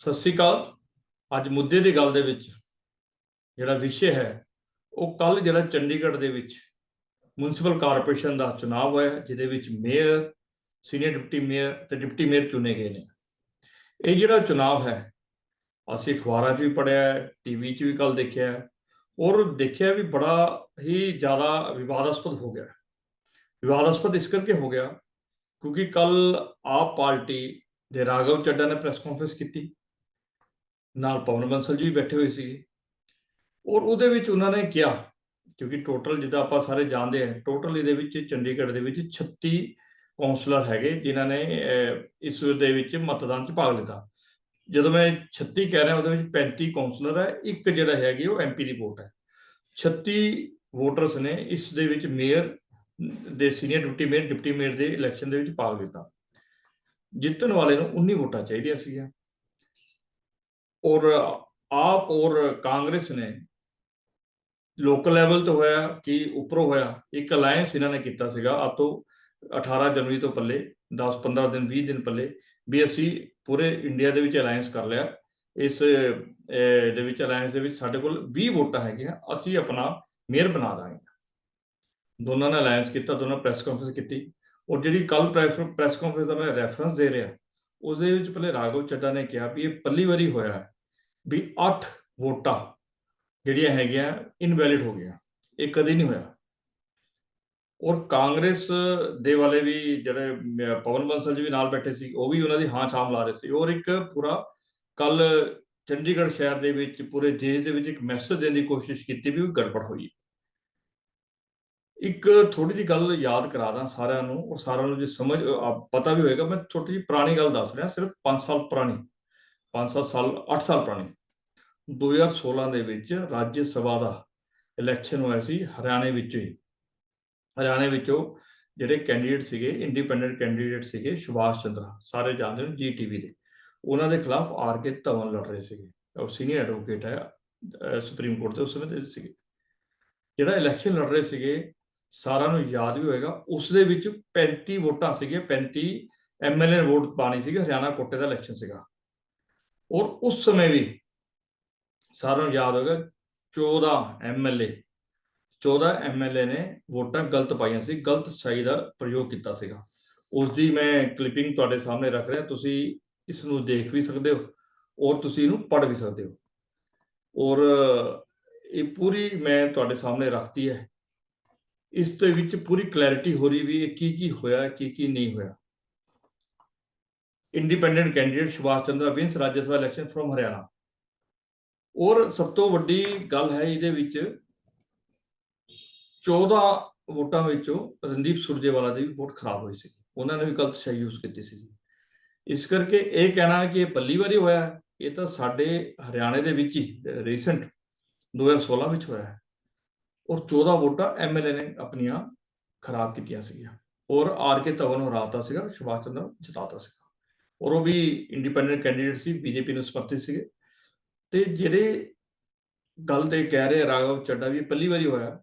ਸਤਿ ਸ਼੍ਰੀ ਅਕਾਲ। ਅੱਜ ਮੁੱਦੇ ਦੀ ਗੱਲ ਦੇ ਵਿੱਚ ਜਿਹੜਾ ਵਿਸ਼ੇ ਹੈ ਉਹ ਕੱਲ ਜਿਹੜਾ ਚੰਡੀਗੜ੍ਹ ਦੇ ਵਿੱਚ ਮਿਊਨਿਸਪਲ ਕਾਰਪੋਰੇਸ਼ਨ ਦਾ ਚੁਣਾਵ ਹੋਇਆ ਜਿਹਦੇ ਵਿੱਚ ਮੇਅਰ ਸੀਨੀਅਰ ਡਿਪਟੀ ਮੇਅਰ ਤੇ ਡਿਪਟੀ ਮੇਅਰ ਚੁਣੇ ਗਏ ਨੇ। ਇਹ ਜਿਹੜਾ ਚੁਣਾਵ ਹੈ ਅਸੀਂ ਅਖਬਾਰਾਂ 'ਚ ਵੀ ਪੜਿਆ ਟੀਵੀ 'ਚ ਵੀ ਕੱਲ ਦੇਖਿਆ ਹੈ, ਔਰ ਦੇਖਿਆ ਵੀ ਬੜਾ ਹੀ ਜ਼ਿਆਦਾ ਵਿਵਾਦਾਸਪਦ ਹੋ ਗਿਆ। ਵਿਵਾਦਾਸਪਦ ਇਸ ਕਰਕੇ ਹੋ ਗਿਆ ਕਿਉਂਕਿ ਕੱਲ ਆਪ ਪਾਰਟੀ ਦੇ ਰਾਘਵ ਚੱਡਾ ਨੇ ਪ੍ਰੈਸ ਕਾਨਫਰੰਸ ਕੀਤੀ। ਨਾਲ ਪਵਨ ਬੰਸਲ ਜੀ ਵੀ ਬੈਠੇ ਹੋਏ ਸੀ ਔਰ ਉਹਦੇ ਵਿੱਚ ਉਹਨਾਂ ਨੇ ਕਿਹਾ ਕਿਉਂਕਿ ਟੋਟਲ ਜਿੱਦਾਂ ਆਪਾਂ ਸਾਰੇ ਜਾਣਦੇ ਹਾਂ, ਟੋਟਲ ਇਹਦੇ ਵਿੱਚ ਚੰਡੀਗੜ੍ਹ ਦੇ ਵਿੱਚ 36 ਕਾਉਂਸਲਰ ਹੈਗੇ ਜਿਨ੍ਹਾਂ ਨੇ ਇਸ ਦੇ ਵਿੱਚ ਮਤਦਾਨ 'ਚ ਭਾਗ ਲਿੱਤਾ। ਜਦੋਂ ਮੈਂ 36 ਕਹਿ ਰਿਹਾ, ਉਹਦੇ ਵਿੱਚ 35 ਕਾਉਂਸਲਰ ਹੈ ਇੱਕ ਜਿਹੜਾ ਹੈਗੀ ਉਹ ਐਮਪੀ ਦੀ ਵੋਟ ਹੈ 36 ਵੋਟਰਸ ਨੇ ਇਸ ਦੇ ਵਿੱਚ ਮੇਅਰ ਦੇ, senior deputy mayor deputy mayor ਦੇ ਇਲੈਕਸ਼ਨ ਦੇ ਵਿੱਚ ਭਾਗ ਲਿੱਤਾ। ਜਿੱਤਣ ਵਾਲੇ ਨੂੰ 19 ਵੋਟਾਂ ਚਾਹੀਦੀਆਂ ਸੀਗੀਆਂ। ਔਰ ਆਪ ਔਰ ਕਾਂਗਰਸ ਨੇ ਲੋਕਲ ਲੈਵਲ ਤੋਂ ਹੋਇਆ ਕਿ ਉੱਪਰੋਂ ਹੋਇਆ, ਇੱਕ ਅਲਾਈਅੰਸ ਇਹਨਾਂ ਨੇ ਕੀਤਾ ਸੀਗਾ, ਆਪ ਤੋਂ 18 ਜਨਵਰੀ ਤੋਂ ਪੱਲੇ 10 15 ਦਿਨ 20 ਦਿਨ ਪੱਲੇ। ਵੀ ਅਸੀਂ ਪੂਰੇ ਇੰਡੀਆ ਦੇ ਵਿੱਚ ਅਲਾਈਅੰਸ ਕਰ ਲਿਆ। ਇਸ ਦੇ ਵਿੱਚ ਅਲਾਈਅੰਸ ਦੇ ਵਿੱਚ ਸਾਡੇ ਕੋਲ 20 ਵੋਟਾਂ ਹੈਗੀਆਂ, ਅਸੀਂ ਆਪਣਾ ਮੇਅਰ ਬਣਾ ਦਾਂਗੇ। ਦੋਨਾਂ ਨੇ ਅਲਾਈਅੰਸ ਕੀਤਾ, ਦੋਨਾਂ ਪ੍ਰੈਸ ਕਾਨਫਰੰਸ ਕੀਤੀ। ਔਰ ਜਿਹੜੀ ਕੱਲ ਪ੍ਰੈਸ ਕਾਨਫਰੰਸ ਦਾ ਮੈਂ ਰੈਫਰੈਂਸ ਦੇ ਰਿਹਾ ਉਸਦੇ ਵਿੱਚ ਪਹਿਲੇ ਰਾਘਵ ਚੱਡਾ ਨੇ ਕਿਹਾ ਵੀ ਇਹ ਪਹਿਲੀ ਵਾਰੀ ਹੋਇਆ ਵੀ 8 ਵੋਟਾਂ ਜਿਹੜੀਆਂ ਹੈਗੀਆਂ ਇਨਵੈਲਿਡ ਹੋ ਗਈਆਂ। ਇਹ ਕਦੇ ਨਹੀਂ ਹੋਇਆ। ਔਰ ਕਾਂਗਰਸ ਦੇ ਵਾਲੇ ਵੀ ਜਿਹੜੇ ਪਵਨ ਬੰਸਲ ਜੀ ਵੀ ਨਾਲ ਬੈਠੇ ਸੀ, ਉਹ ਵੀ ਉਹਨਾਂ ਦੀ ਹਾਂ ਛਾਮ ਲਾ ਰਹੇ ਸੀ। ਔਰ ਇੱਕ ਪੂਰਾ ਕੱਲ ਚੰਡੀਗੜ੍ਹ ਸ਼ਹਿਰ ਦੇ ਵਿੱਚ, ਪੂਰੇ ਦੇਸ਼ ਦੇ ਵਿੱਚ ਇੱਕ ਮੈਸੇਜ ਦੇਣ ਦੀ ਕੋਸ਼ਿਸ਼ ਕੀਤੀ ਵੀ ਉਹ ਗੜਬੜ ਹੋਈ ਇੱਕ ਥੋੜੀ ਜਿਹੀ ਗੱਲ ਯਾਦ ਕਰਾ ਦਾਂ ਸਾਰਿਆਂ ਨੂੰ, ਔਰ ਸਾਰਿਆਂ ਨੂੰ ਜੇ ਸਮਝ ਪਤਾ ਵੀ ਹੋਏਗਾ, ਮੈਂ ਛੋਟੀ ਜਿਹੀ ਪੁਰਾਣੀ ਗੱਲ ਦੱਸ ਰਿਹਾ, ਸਿਰਫ 5 ਸਾਲ ਪੁਰਾਣੀ 5-7 ਸਾਲ 8 ਸਾਲ ਪੁਰਾਣੀ। 2016 ਦੇ ਵਿੱਚ ਰਾਜ ਸਭਾ ਦਾ ਇਲੈਕਸ਼ਨ ਹੋਇਆ ਸੀ, ਹਰਿਆਣੇ ਵਿੱਚੋਂ। ਹੀ ਹਰਿਆਣੇ ਵਿੱਚੋਂ ਜਿਹੜੇ ਕੈਂਡੀਡੇਟ ਸੀਗੇ ਇੰਡੀਪੈਂਡੈਂਟ ਕੈਂਡੀਡੇਟ ਸੀਗੇ ਸੁਭਾਸ਼ ਚੰਦਰਾ, ਸਾਰੇ ਜਾਣਦੇ ਨੇ ਜੀਟੀਵੀ ਦੇ। ਉਹਨਾਂ ਦੇ ਖਿਲਾਫ ਆਰ ਕੇ ਧਵਨ ਲੜ ਰਹੇ ਸੀਗੇ। ਉਹ ਸੀਨੀਅਰ ਐਡਵੋਕੇਟ ਹੈ ਸੁਪਰੀਮ ਕੋਰਟ ਦੇ ਉਸ ਸਮੇਂ ਦੇ ਸੀਗੇ। ਜਿਹੜਾ ਇਲੈਕਸ਼ਨ ਲੜ ਰਹੇ ਸੀਗੇ, ਸਾਰਿਆਂ ਨੂੰ ਯਾਦ ਵੀ ਹੋਏਗਾ, ਉਸ ਦੇ ਵਿੱਚ 35 ਵੋਟਾਂ ਸੀਗੇ 35 ਐਮਐਲਏ ਵੋਟ ਪਾਣੀ ਸੀਗੀ, ਹਰਿਆਣਾ ਕੋਟੇ ਦਾ ਇਲੈਕਸ਼ਨ ਸੀਗਾ। ਔਰ ਉਸ ਸਮੇਂ ਵੀ ਸਾਰਿਆਂ ਨੂੰ ਯਾਦ ਹੋਏਗਾ 14 ਐਮਐਲਏ 14 ਐਮਐਲਏ ਨੇ ਵੋਟਾਂ ਗਲਤ ਪਾਈਆਂ ਸੀ, ਗਲਤ ਸਹੀ ਦਾ ਪ੍ਰਯੋਗ ਕੀਤਾ ਸੀਗਾ। ਉਸ ਦੀ ਮੈਂ ਕਲਿੱਪਿੰਗ ਤੁਹਾਡੇ ਸਾਹਮਣੇ ਰੱਖ ਰਿਹਾ, ਤੁਸੀਂ ਇਸ ਨੂੰ ਦੇਖ ਵੀ ਸਕਦੇ ਹੋ ਔਰ ਤੁਸੀਂ ਇਹਨੂੰ ਪੜ੍ਹ ਵੀ ਸਕਦੇ ਹੋ। ਔਰ ਇਹ ਪੂਰੀ ਮੈਂ ਤੁਹਾਡੇ ਸਾਹਮਣੇ ਰੱਖਤੀ ਹੈ। ਇਸ ਦੇ ਵਿੱਚ ਪੂਰੀ ਕਲੈਰਿਟੀ ਹੋ ਰਹੀ ਵੀ ਇਹ ਕੀ ਕੀ ਹੋਇਆ, ਕੀ ਕੀ ਨਹੀਂ ਹੋਇਆ। Independent candidate Subhash Chandra wins Rajya Sabha election from Haryana. ਔਰ ਸਭ ਤੋਂ ਵੱਡੀ ਗੱਲ ਹੈ ਇਹਦੇ ਵਿੱਚ 14 ਵੋਟਾਂ ਵਿੱਚੋਂ ਰਣਦੀਪ ਸੁਰਜੇਵਾਲਾ ਦੀ ਵੀ ਵੋਟ ਖਰਾਬ ਹੋਈ ਸੀ। ਉਹਨਾਂ ਨੇ ਵੀ ਗਲਤ ਸ਼ੈ ਯੂਜ਼ ਕੀਤੀ ਸੀ। ਇਸ ਕਰਕੇ ਇਹ ਕਹਿਣਾ ਕਿ ਇਹ ਪਹਿਲੀ ਵਾਰੀ ਹੋਇਆ ਇਹ ਤਾਂ ਸਾਡੇ ਹਰਿਆਣੇ ਦੇ ਵਿੱਚ ਹੀ ਰੀਸੈਂਟ 2016 ਵਿੱਚ ਹੋਇਆ ਹੈ। ਔਰ 14 ਵੋਟਾਂ ਐਮਐਲਏ ਨੇ ਆਪਣੀਆਂ ਖਰਾਬ ਕੀਤੀਆਂ ਸੀਗੀਆਂ। ਔਰ ਆਰ ਕੇ ਧਵਨ ਨੂੰ ਹਰਾਤਾ ਸੀਗਾ, ਸੁਭਾਸ਼ ਚੰਦਰ ਜਿਤਾਤਾ ਸੀਗਾ। ਔਰ ਉਹ ਵੀ ਇੰਡੀਪੈਂਡੈਂਟ ਕੈਂਡੀਡੇਟ ਸੀ ਬੀਜੇਪੀ ਨੂੰ ਸਮਰਥਿਤ ਸੀਗੇ। ਤੇ ਜਿਹੜੇ ਗੱਲ ਤੇ ਕਹਿ ਰਹੇ ਰਾਘਵ ਚੱਡਾ ਵੀ, ਇਹ ਪਹਿਲੀ ਵਾਰੀ ਹੋਇਆ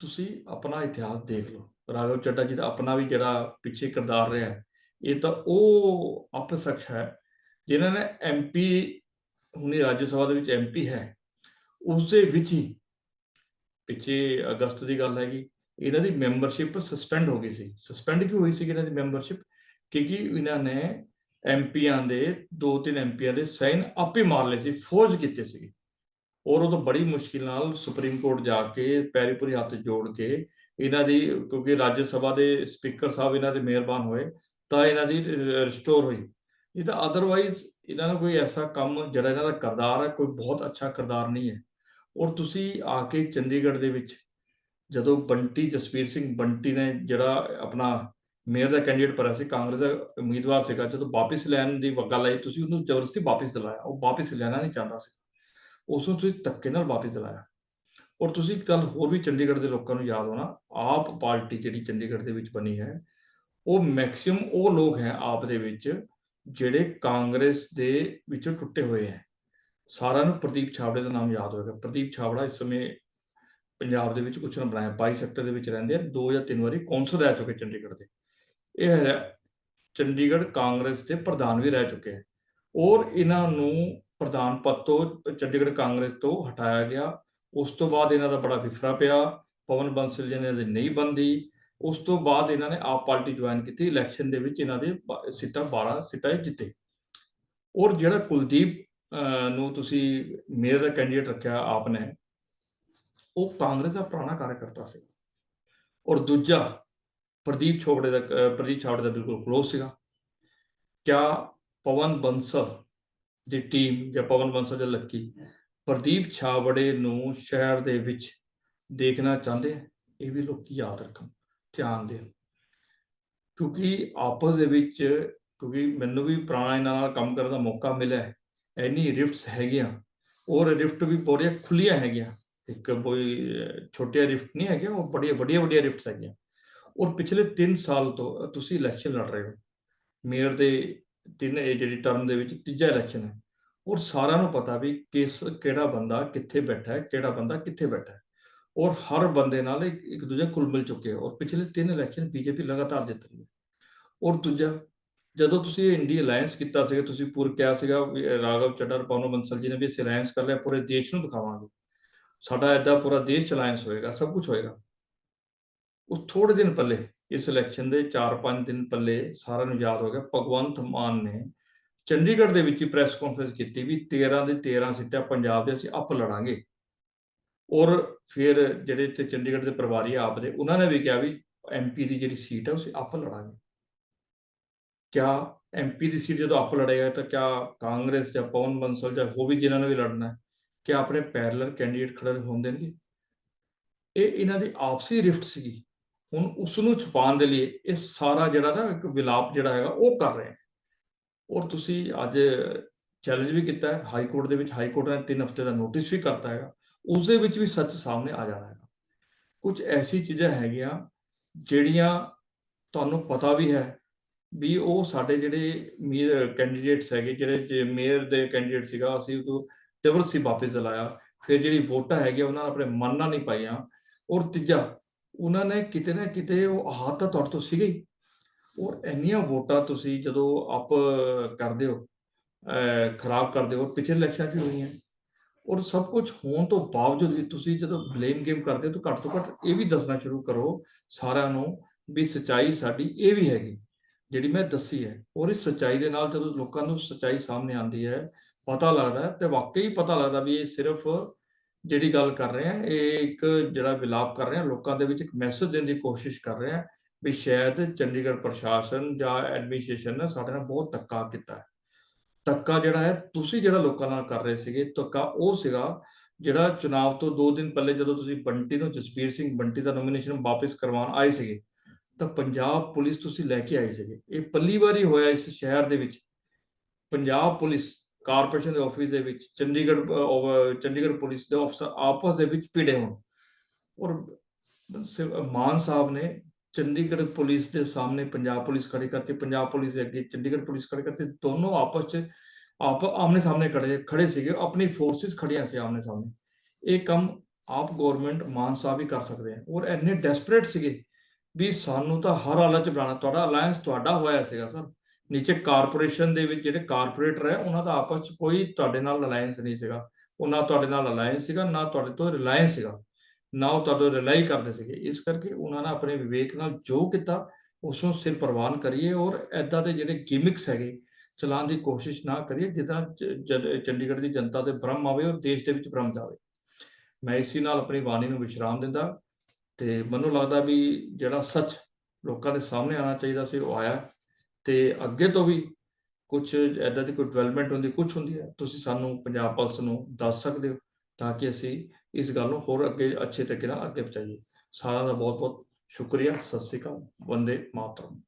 ਤੁਸੀਂ ਆਪਣਾ ਇਤਿਹਾਸ ਦੇਖ ਲਓ। ਰਾਘਵ ਚੱਡਾ ਜੀ ਦਾ ਆਪਣਾ ਵੀ ਜਿਹੜਾ ਪਿੱਛੇ ਕਿਰਦਾਰ ਰਿਹਾ ਇਹ ਤਾਂ ਉਹ ਅਪਸ਼ਖਸ ਹੈ। ਜਿਨ੍ਹਾਂ ਨੇ ਐਮਪੀ ਹੁਣੇ ਰਾਜ ਸਭਾ ਦੇ ਵਿੱਚ ਐਮਪੀ ਹੈ ਉਸ ਦੇ ਵਿੱਚ ਹੀ ਪਿੱਛੇ ਅਗਸਤ ਦੀ ਗੱਲ ਹੈਗੀ, ਇਹਨਾਂ ਦੀ ਮੈਂਬਰਸ਼ਿਪ ਸਸਪੈਂਡ ਹੋ ਗਈ ਸੀ। ਸਸਪੈਂਡ ਕਿਉਂ ਹੋਈ ਸੀ ਇਹਨਾਂ ਦੀ ਮੈਂਬਰਸ਼ਿਪ? ਕਿਉਂਕਿ ਇਹਨਾਂ ਨੇ ਐਮਪੀਆਂ ਦੇ ਦੋ ਤਿੰਨ ਐਮਪੀਆਂ ਦੇ ਸਾਈਨ ਆਪੇ ਮਾਰ ਲਏ ਸੀ, ਫੌਜ ਕੀਤੇ ਸੀ ਔਰ ਉਹ ਤਾਂ ਬੜੀ ਮੁਸ਼ਕਿਲ ਨਾਲ ਸੁਪਰੀਮ ਕੋਰਟ ਜਾ ਕੇ ਪੈਰੀ ਪੂਰੀ ਹੱਥ ਜੋੜ ਕੇ ਇਹਨਾਂ ਦੀ, ਕਿਉਂਕਿ ਰਾਜ ਸਭਾ ਦੇ ਸਪੀਕਰ ਸਾਹਿਬ ਇਹਨਾਂ ਦੇ ਮਿਹਰਬਾਨ ਹੋਏ, ਤਾਂ ਇਹਨਾਂ ਦੀ ਰਿਸਟੋਰ ਹੋਈ। ਇਹ ਤਾਂ ਅਦਰਵਾਈਜ਼ ਇਹਨਾਂ ਦਾ ਕੋਈ ਐਸਾ ਕੰਮ ਜਿਹੜਾ ਇਹਨਾਂ ਦਾ ਕਰਦਾਰ ਹੈ, ਕੋਈ ਬਹੁਤ ਅੱਛਾ ਕਰਦਾਰ ਨਹੀਂ ਹੈ। ਔਰ ਤੁਸੀਂ ਆ ਕੇ ਚੰਡੀਗੜ੍ਹ ਦੇ ਵਿੱਚ ਜਦੋਂ ਬੰਟੀ, ਜਸਵੀਰ ਸਿੰਘ ਬੰਟੀ ਨੇ ਜਿਹੜਾ ਆਪਣਾ ਮੇਅਰ ਦਾ ਕੈਂਡੀਡੇਟ ਭਰਿਆ ਸੀ, ਕਾਂਗਰਸ ਦਾ ਉਮੀਦਵਾਰ ਸੀਗਾ, ਜਦੋਂ ਵਾਪਸ ਲੈਣ ਦੀ ਗੱਲ ਆਈ ਤੁਸੀਂ ਉਹਨੂੰ ਜ਼ਬਰਦਸਤੀ ਵਾਪਸ ਦਿਲਾਇਆ, ਉਹ ਵਾਪਸ ਲੈਣਾ ਨਹੀਂ ਚਾਹੁੰਦਾ ਸੀ। ਉਸ ਨੂੰ ਤੁਸੀਂ ਧੱਕੇ ਨਾਲ ਵਾਪਸ ਦਿਲਾਇਆ ਔਰ ਤੁਸੀਂ ਇੱਕ ਗੱਲ ਹੋਰ ਵੀ ਚੰਡੀਗੜ੍ਹ ਦੇ ਲੋਕਾਂ ਨੂੰ ਯਾਦ ਹੋਣਾ, ਆਪ ਪਾਰਟੀ ਜਿਹੜੀ ਚੰਡੀਗੜ੍ਹ ਦੇ ਵਿੱਚ ਬਣੀ ਹੈ, ਉਹ ਮੈਕਸਿਮਮ ਉਹ ਲੋਕ ਹੈ ਆਪ ਦੇ ਵਿੱਚ ਜਿਹੜੇ ਕਾਂਗਰਸ ਦੇ ਵਿੱਚੋਂ ਟੁੱਟੇ ਹੋਏ ਹੈ। ਸਾਰਿਆਂ ਨੂੰ ਪ੍ਰਦੀਪ ਛਾਬੜੇ ਦਾ ਨਾਮ ਯਾਦ ਹੋਵੇਗਾ। ਪ੍ਰਦੀਪ ਛਾਬੜਾ ਇਸ ਸਮੇਂ ਪੰਜਾਬ ਦੇ ਵਿੱਚ ਕੁਛ ਨਾ ਬਣਾਇਆ 22 ਸੈਕਟਰ ਦੇ ਵਿੱਚ ਰਹਿੰਦੇ ਆ, ਦੋ ਜਾਂ ਤਿੰਨ ਵਾਰੀ ਕੌਂਸਲ ਰਹਿ ਚੁੱਕੇ ਚੰਡੀਗੜ੍ਹ ਦੇ। ਇਹ ਹੈ ਚੰਡੀਗੜ੍ਹ ਕਾਂਗਰਸ ਦੇ ਪ੍ਰਧਾਨ ਵੀ ਰਹਿ ਚੁੱਕੇ ਹੈ। ਔਰ ਇਹਨਾਂ ਨੂੰ ਪ੍ਰਧਾਨ ਪਦ ਤੋਂ ਚੰਡੀਗੜ੍ਹ ਕਾਂਗਰਸ ਤੋਂ ਹਟਾਇਆ ਗਿਆ। ਉਸ ਤੋਂ ਬਾਅਦ ਇਹਨਾਂ ਦਾ ਬੜਾ ਵਿਫਰਾ ਪਿਆ। ਪਵਨ ਬੰਸਲ ਜੀ ਨੇ ਇਹਦੀ ਨਹੀਂ ਬੰਦੀ। ਉਸ ਤੋਂ ਬਾਅਦ ਇਹਨਾਂ ਨੇ ਆਪ ਪਾਰਟੀ ਜੁਆਇਨ ਕੀਤੀ। ਇਲੈਕਸ਼ਨ ਦੇ ਵਿੱਚ ਇਹਨਾਂ ਦੇ ਬ- ਸੀਟਾਂ 12 ਸੀਟਾਂ ਇਹ ਜਿੱਤੇ। ਔਰ ਜਿਹੜਾ ਕੁਲਦੀਪ ਅਹ, ਨੂੰ ਤੁਸੀਂ ਮੇਅਰ ਦਾ ਕੈਂਡੀਡੇਟ ਰੱਖਿਆ ਆਪ ਨੇ ਉਹ ਕਾਂਗਰਸ ਦਾ ਪੁਰਾਣਾ ਕਾਰਜਕਰਤਾ ਸੀ। ਔਰ ਦੂਜਾ ਪ੍ਰਦੀਪ ਛੋਬੜੇ ਦਾ ਪ੍ਰਦੀਪ ਛਾਬੜੇ ਦਾ ਬਿਲਕੁਲ ਕਲੋਜ਼ ਸੀਗਾ। ਕਿਆ? ਪਵਨ ਬੰਸਲ ਦੀ ਟੀਮ ਜਾਂ ਪਵਨ ਬੰਸਲ ਜਾਂ ਲੱਕੀ ਪ੍ਰਦੀਪ ਛਾਵੜੇ ਨੂੰ ਸ਼ਹਿਰ ਦੇ ਵਿੱਚ ਦੇਖਣਾ ਚਾਹੁੰਦੇ ਆ ਇਹ ਵੀ ਲੋਕੀ ਯਾਦ ਰੱਖਣ ਧਿਆਨ ਦੇਣ। ਕਿਉਂਕਿ ਆਪਸ ਦੇ ਵਿੱਚ ਕਿਉਂਕਿ ਮੈਨੂੰ ਵੀ ਪੁਰਾਣਾ ਇਹਨਾਂ ਨਾਲ ਕੰਮ ਕਰਨ ਦਾ ਮੌਕਾ ਮਿਲਿਆ ਹੈ ਇੰਨੀ ਰਿਫਟਸ ਹੈਗੀਆਂ ਔਰ ਰਿਫਟ ਵੀ ਬੜੀਆਂ ਖੁੱਲੀਆਂ ਹੈਗੀਆਂ। ਇੱਕ ਕੋਈ ਅਹ, ਛੋਟੀਆਂ ਰਿਫਟ ਨਹੀਂ ਹੈਗੀਆਂ ਉਹ ਬੜੀਆਂ ਵੱਡੀਆਂ ਵੱਡੀਆਂ ਰਿਫਟਸ ਹੈਗੀਆਂ। ਔਰ ਪਿਛਲੇ 3 ਸਾਲ ਤੋਂ ਤੁਸੀਂ ਇਲੈਕਸ਼ਨ ਲੜ ਰਹੇ ਹੋ। ਮੇਅਰ ਦੇ ਤਿੰਨ ਇਹ ਜਿਹੜੀ ਟਰਮ ਦੇ ਵਿੱਚ ਤੀਜਾ ਇਲੈਕਸ਼ਨ ਹੈ। ਔਰ ਸਾਰਿਆਂ ਨੂੰ ਪਤਾ ਵੀ ਕਿਸ ਕਿਹੜਾ ਬੰਦਾ ਕਿੱਥੇ ਬੈਠਾ ਹੈ, ਕਿਹੜਾ ਬੰਦਾ ਕਿੱਥੇ ਬੈਠਾ ਹੈ। ਔਰ ਹਰ ਬੰਦੇ ਨਾਲ ਇੱਕ ਦੂਜੇ ਕੁਲ ਮਿਲ ਚੁੱਕੇ ਔਰ ਪਿਛਲੇ ਤਿੰਨ ਇਲੈਕਸ਼ਨ ਬੀਜੇਪੀ ਲਗਾਤਾਰ ਜਿੱਤ ਰਹੀ ਹੈ। ਔਰ ਦੂਜਾ, ਜਦੋਂ ਤੁਸੀਂ ਇੰਡੀ ਅਲਾਈਅੰਸ ਕੀਤਾ ਸੀਗਾ, ਤੁਸੀਂ ਪੂਰ ਕਿਹਾ ਸੀਗਾ ਵੀ ਇਹ ਰਾਘਵ ਚੱਡਾ ਪਵਨ ਬੰਸਲ ਜੀ ਨੇ ਵੀ ਅਸੀਂ ਅਲਾਈਅੰਸ ਕਰ ਲਿਆ, ਪੂਰੇ ਦੇਸ਼ ਨੂੰ ਦਿਖਾਵਾਂਗੇ। ਸਾਡਾ ਐਡਾ ਪੂਰਾ ਦੇਸ਼ ਚ ਅਲਾਈਅੰਸ ਹੋਏਗਾ, ਸਭ ਕੁਝ ਹੋਏਗਾ। ਉਸ ਥੋੜੇ ਦਿਨ ਪਹਿਲੇ ਇਸ ਇਲੈਕਸ਼ਨ ਦੇ 4-5 ਦਿਨ ਪਹਿਲੇ ਸਾਰਿਆਂ ਨੂੰ ਯਾਦ ਹੋ ਗਿਆ, ਭਗਵੰਤ ਮਾਨ ਨੇ ਚੰਡੀਗੜ੍ਹ ਦੇ ਵਿੱਚ ਹੀ ਪ੍ਰੈਸ ਕਾਨਫਰੰਸ ਕੀਤੀ ਵੀ 13 ਦੇ 13 ਸੀਟਾਂ ਪੰਜਾਬ ਦੇ ਅਸੀਂ ਆਪ ਲੜਾਂਗੇ। ਔਰ ਫਿਰ ਜਿਹੜੇ ਇੱਥੇ ਚੰਡੀਗੜ੍ਹ ਦੇ ਪਰਿਵਾਰੀ ਆ ਆਪ ਦੇ, ਉਹਨਾਂ ਨੇ ਵੀ ਕਿਹਾ ਵੀ ਐਮਪੀ ਦੀ ਜਿਹੜੀ ਸੀਟ ਹੈ ਉਸੇ ਆਪ ਲੜਾਂਗੇ। ਕਿਆ ਐਮਪੀ ਦੀ ਸੀਟ ਜਦੋਂ ਆਪ ਲੜੇਗਾ ਤਾਂ ਕਿਆ ਕਾਂਗਰਸ ਜਾਂ ਪਵਨ ਬੰਸਲ ਜਾਂ ਹੋ ਵੀ ਜਿਨ੍ਹਾਂ ਨੇ ਵੀ ਲੜਨਾ ਹੈ ਕਿ ਆਪਣੇ ਪੈਰਲਲ ਕੈਂਡੀਡੇਟ ਖੜੇ ਹੋਣ ਦੇਣਗੇ ਇਹ ਇਹਨਾਂ ਦੀ ਆਪਸੀ ਰਿਫਟ ਸੀਗੀ। ਹੁਣ ਉਸ ਨੂੰ ਛੁਪਾਉਣ ਦੇ ਲਈ ਇਹ ਸਾਰਾ ਜਿਹੜਾ ਨਾ ਇੱਕ ਵਿਲਾਪ ਜਿਹੜਾ ਹੈਗਾ ਉਹ ਕਰ ਰਹੇ ਔਰ ਤੁਸੀਂ ਅੱਜ ਚੈਲੰਜ ਵੀ ਕੀਤਾ ਹੈ ਹਾਈ ਕੋਰਟ ਦੇ ਵਿੱਚ ਹਾਈ ਕੋਰਟ ਨੇ 3 ਹਫ਼ਤੇ ਦਾ ਨੋਟਿਸ ਵੀ ਕਰਤਾ ਹੈਗਾ ਉਸ ਦੇ ਵਿੱਚ ਵੀ ਸੱਚ ਸਾਹਮਣੇ ਆ ਜਾਣਾ ਹੈਗਾ। ਕੁਝ ਐਸੀ ਚੀਜ਼ਾਂ ਹੈਗੀਆਂ ਜਿਹੜੀਆਂ ਤੁਹਾਨੂੰ ਪਤਾ ਵੀ ਹੈ ਵੀ ਉਹ ਸਾਡੇ ਜਿਹੜੇ ਮੇਅਰ ਕੈਂਡੀਡੇਟਸ ਹੈਗੇ, ਜਿਹੜੇ ਮੇਅਰ ਦੇ ਕੈਂਡੀਡੇਟ ਸੀਗਾ, ਅਸੀਂ ਉਹ ਡਿਵਰਸ ਸੀ ਵਾਪਸ ਚਲਾਇਆ ਫਿਰ ਜਿਹੜੀ ਵੋਟਾਂ ਹੈਗੀਆਂ ਉਹਨਾਂ ਨੇ ਆਪਣੇ ਮਨ ਨਾਲ ਨਹੀਂ ਪਾਈਆਂ। ਔਰ ਤੀਜਾ ਉਹਨਾਂ ਨੇ ਕਿਤੇ ਨਾ ਕਿਤੇ ਉਹ ਆਹਤ ਤਾਂ ਤੁਹਾਡੇ ਤੋਂ ਸੀਗੀ ਔਰ ਇੰਨੀਆਂ ਵੋਟਾਂ ਤੁਸੀਂ ਜਦੋਂ ਅਪ ਕਰਦੇ ਹੋ ਖਰਾਬ ਕਰਦੇ ਹੋ ਪਿਛਲੇ ਇਲੈਕਸ਼ਨ 'ਚ ਵੀ ਹੋਈਆਂ। ਔਰ ਸਭ ਕੁਝ ਹੋਣ ਤੋਂ ਬਾਵਜੂਦ ਵੀ ਤੁਸੀਂ ਜਦੋਂ ਬਲੇਮ ਗੇਮ ਕਰਦੇ ਹੋ ਤਾਂ ਘੱਟ ਤੋਂ ਘੱਟ ਇਹ ਵੀ ਦੱਸਣਾ ਸ਼ੁਰੂ ਕਰੋ ਸਾਰਿਆਂ ਨੂੰ ਵੀ ਸਚਾਈ ਸਾਡੀ ਇਹ ਵੀ ਹੈਗੀ, ਜਿਹੜੀ ਮੈਂ ਦੱਸੀ ਹੈ। ਔਰ ਇਸ ਸਚਾਈ ਦੇ ਨਾਲ ਜਦੋਂ ਲੋਕਾਂ ਨੂੰ ਸਚਾਈ ਸਾਹਮਣੇ ਆਉਂਦੀ ਹੈ, ਪਤਾ ਲੱਗਦਾ ਹੈ ਤੇ ਵਾਕਈ ਪਤਾ ਲੱਗਦਾ ਵੀ ਇਹ ਸਿਰਫ ਜਿਹੜੀ ਗੱਲ ਕਰ ਰਹੇ ਆ ਇਹ ਇੱਕ ਜਿਹੜਾ ਵਿਲਾਪ ਕਰ ਰਹੇ ਆ ਲੋਕਾਂ ਦੇ ਵਿੱਚ ਇੱਕ ਮੈਸੇਜ ਦੇਣ ਦੀ ਕੋਸ਼ਿਸ਼ ਕਰ ਰਹੇ ਆ ਵੀ ਸ਼ਾਇਦ ਚੰਡੀਗੜ੍ਹ ਪ੍ਰਸ਼ਾਸਨ ਜਾਂ ਐਡਮਿਨਿਸਟ੍ਰੇਸ਼ਨ ਨੇ ਸਾਡੇ ਨਾਲ ਬਹੁਤ ਧੱਕਾ ਕੀਤਾ ਹੈ। ਧੱਕਾ ਜਿਹੜਾ ਹੈ, ਤੁਸੀਂ ਜਿਹੜਾ ਲੋਕਾਂ ਨਾਲ ਕਰ ਰਹੇ ਸੀਗੇ, ਧੱਕਾ ਉਹ ਸੀਗਾ ਜਿਹੜਾ ਚੁਣਾਵ ਤੋਂ 2 ਦਿਨ ਪਹਿਲੇ ਜਦੋਂ ਤੁਸੀਂ ਬੰਟੀ ਨੂੰ, ਜਸਵੀਰ ਸਿੰਘ ਬੰਟੀ ਦਾ ਨੋਮੀਨੇਸ਼ਨ ਵਾਪਸ ਕਰਵਾਉਣ ਆਏ ਸੀਗੇ, ਤਾਂ ਪੰਜਾਬ ਪੁਲਿਸ ਤੁਸੀਂ ਲੈ ਕੇ ਆਏ ਸੀਗੇ। ਇਹ ਪੱਲੀ ਵਾਰੀ ਹੋਇਆ ਇਸ ਸ਼ਹਿਰ ਦੇ ਵਿੱਚ। ਪੰਜਾਬ ਪੁਲਿਸ ਕਾਰਪੋਰੇਸ਼ਨ ਦੇ ਆਫਿਸ ਦੇ ਵਿੱਚ, ਚੰਡੀਗੜ੍ਹ ਚੰਡੀਗੜ੍ਹ ਪੁਲਿਸ ਦੇ ਅਫਸਰ ਆਪਸ ਦੇ ਵਿੱਚ ਭਿੜੇ ਹੋਣ। ਔਰ ਮਾਨ ਸਾਹਿਬ ਨੇ ਚੰਡੀਗੜ੍ਹ ਪੁਲਿਸ ਦੇ ਸਾਹਮਣੇ ਪੰਜਾਬ ਪੁਲਿਸ ਖੜੀ ਕਰਤੀ, ਪੰਜਾਬ ਪੁਲਿਸ ਦੇ ਅੱਗੇ ਚੰਡੀਗੜ੍ਹ ਪੁਲਿਸ ਖੜੀ ਕਰਤੀ, ਦੋਨੋਂ ਆਪਸ ਚ ਆਪ ਆਮਨੇ ਸਾਹਮਣੇ ਖੜੇ ਖੜੇ ਸੀਗੇ, ਆਪਣੀ ਫੋਰਸਿਸ ਖੜੀਆਂ ਸੀ ਆਮਨੇ ਸਾਹਮਣੇ। ਇਹ ਕੰਮ ਆਪ ਗਵਰਨਮੈਂਟ ਮਾਨ ਸਾਹਿਬ ਹੀ ਕਰ ਸਕਦੇ ਆ। ਔਰ ਇੰਨੇ ਡੈਸਪਰੇਟ ਸੀਗੇ ਵੀ ਸਾਨੂੰ ਤਾਂ ਹਰ ਹਾਲਤ ਚ ਬਣਾਉਣਾ ਤੁਹਾਡਾ ਅਲਾਈਅੰਸ ਤੁਹਾਡਾ ਹੋਇਆ ਸੀਗਾ, ਸਰ। ਨੀਚੇ ਕਾਰਪੋਰੇਸ਼ਨ ਦੇ ਵਿੱਚ ਜਿਹੜੇ ਕਾਰਪੋਰੇਟਰ ਹੈ, ਉਹਨਾਂ ਦਾ ਆਪਸ ਚ ਕੋਈ ਤੁਹਾਡੇ ਨਾਲ ਅਲਾਈਅੰਸ ਨਹੀਂ ਸੀਗਾ। ਉਹ ਨਾ ਤੁਹਾਡੇ ਨਾਲ ਅਲਾਈਅੰਸ ਸੀਗਾ, ਨਾ ਤੁਹਾਡੇ ਤੋਂ ਰਿਲਾਇੰਸ ਸੀਗਾ। ਨਾ ਉਹ ਤੁਹਾਡੇ ਰਿਲਾਈ ਕਰਦੇ ਸੀਗੇ। ਇਸ ਕਰਕੇ ਉਹਨਾਂ ਨੇ ਆਪਣੇ ਵਿਵੇਕ ਨਾਲ ਜੋ ਕੀਤਾ ਉਸ ਨੂੰ ਸਿਰ ਪ੍ਰਵਾਨ ਕਰੀਏ ਔਰ ਐਦਾਂ ਦੇ ਜਿਹੜੇ ਗਿਮਿਕਸ ਹੈਗੇ, ਚਲਾਉਣ ਦੀ ਕੋਸ਼ਿਸ਼ ਨਾ ਕਰੀਏ, ਜਿੱਦਾਂ ਚ- ਚੰਡੀਗੜ੍ਹ ਦੀ ਜਨਤਾ ਤੇ ਭਰਮ ਆਵੇ ਔਰ ਦੇਸ਼ ਦੇ ਵਿੱਚ ਭਰਮ ਜਾਵੇ। ਮੈਂ ਇਸੇ ਨਾਲ ਆਪਣੀ ਬਾਣੀ ਨੂੰ ਵਿਸ਼ਰਾਮ ਦਿੰਦਾ ਤੇ ਮੈਨੂੰ ਲੱਗਦਾ ਵੀ ਜਿਹੜਾ ਸੱਚ ਲੋਕਾਂ ਦੇ ਸਾਹਮਣੇ ਆਉਣਾ ਚਾਹੀਦਾ ਸੀ, ਉਹ ਆਇਆ। ਤੇ ਅੱਗੇ ਤੋਂ ਵੀ ਕੁਝ ਐਦਾਂ ਦੀ ਕੋਈ ਡਿਵੈਲਪਮੈਂਟ ਹੁੰਦੀ ਕੁਝ ਹੁੰਦੀ ਹੈ, ਤੁਸੀਂ ਸਾਨੂੰ ਪੰਜਾਬ ਪੁਲਿਸ ਨੂੰ ਦੱਸ ਸਕਦੇ ਹੋ ਤਾਂ ਕਿ ਅਸੀਂ ਇਸ ਗੱਲ ਨੂੰ ਹੋਰ ਅੱਗੇ ਅੱਛੇ ਤਰੀਕੇ ਨਾਲ ਅੱਗੇ ਪਹੁੰਚਾਈਏ। ਸਾਰਿਆਂ ਦਾ ਬਹੁਤ ਬਹੁਤ ਸ਼ੁਕਰੀਆ। ਸਤਿ ਸ਼੍ਰੀ ਅਕਾਲ। ਵੰਦੇ ਮਾਤਰਮ।